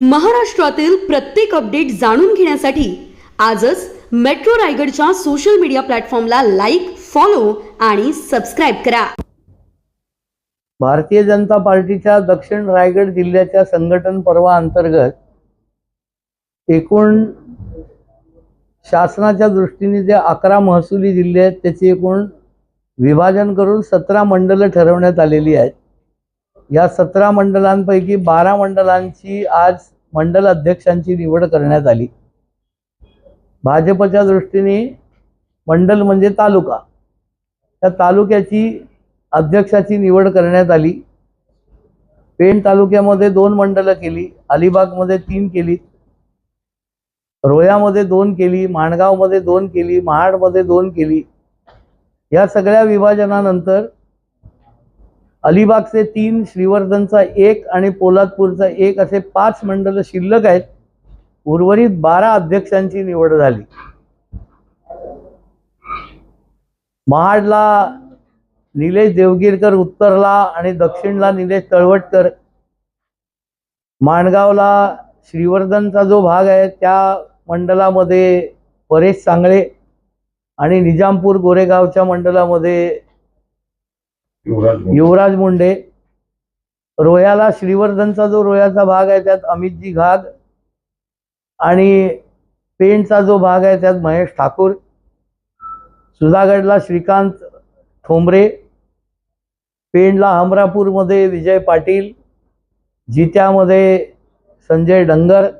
महाराष्ट्रातील प्रत्येक अपडेट जाणून घेण्यासाठी आजच मेट्रो रायगडच्या सोशल मीडिया प्लॅटफॉर्मला लाईक फॉलो आणि सबस्क्राईब करा. भारतीय जनता पार्टीच्या दक्षिण रायगड जिल्ह्याच्या संघटन पर्वा अंतर्गत एकूण शासनाच्या दृष्टीने जे अकरा महसुली जिल्हे आहेत त्याचे एकूण विभाजन करून सतरा मंडलं ठरवण्यात आलेली आहेत. या सतरा मंडलांपैकी बारा मंडलांची आज मंडल अध्यक्षांची निवड करण्यात आली. भाजपच्या दृष्टीने मंडल म्हणजे तालुका. त्या तालुक्याची अध्यक्षाची निवड करण्यात आली. पेण तालुक्यामध्ये दोन मंडलं केली अलिबागमध्ये तीन केली रोयामध्ये दोन केली माणगावमध्ये दोन केली महाडमध्ये दोन केली. या सगळ्या विभाजनानंतर अलिबागचे तीन श्रीवर्धनचा एक आणि पोलादपूरचा एक असे पाच मंडलं शिल्लक आहेत. उर्वरित बारा अध्यक्षांची निवड झाली. महाडला निलेश देवगिरकर उत्तरला आणि दक्षिणला निलेश तळवटकर. माणगावला श्रीवर्धनचा जो भाग आहे त्या मंडलामध्ये परेश सांगळे आणि निजामपूर गोरेगावच्या मंडलामध्ये युवराज मुंडे. रोयाला श्रीवर्धनचा जो रोयाचा भाग आहे त्यात अमितजी घाग आणि पेणचा जो भाग आहे त्यात महेश ठाकूर. सुधागडला श्रीकांत ठोंबरे. पेणला हमरापूरमध्ये विजय पाटील. जित्यामध्ये संजय डंगर.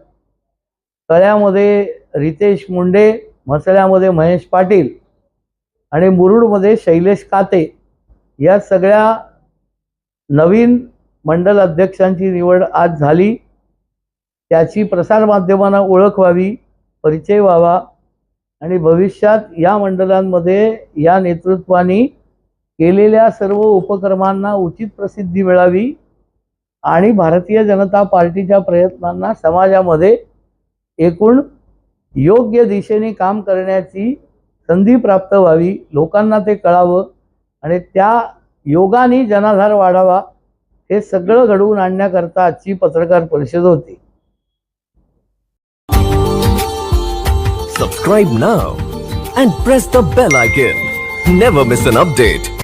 तळ्यामध्ये रितेश मुंडे. म्हसळ्यामध्ये महेश पाटील. आणि मुरुडमध्ये शैलेश काते. या सगळ्या नवीन मंडल अध्यक्षांची निवड आज झाली. त्याची प्रसारमाध्यमांना ओळख व्हावी परिचय व्हावा आणि भविष्यात या मंडळांमध्ये या नेतृत्वाने केलेल्या सर्व उपक्रमांना उचित प्रसिद्धी मिळावी आणि भारतीय जनता पार्टीच्या प्रयत्नांना समाजामध्ये एकूण योग्य दिशेने काम करण्याची संधी प्राप्त व्हावी. लोकांना ते कळावं. आणि त्या योगाने जनाधार वाढावा हे सगळं घडवून आणण्याकरता आजची पत्रकार परिषद होती. सबस्क्राईब ना and press the bell icon never miss an update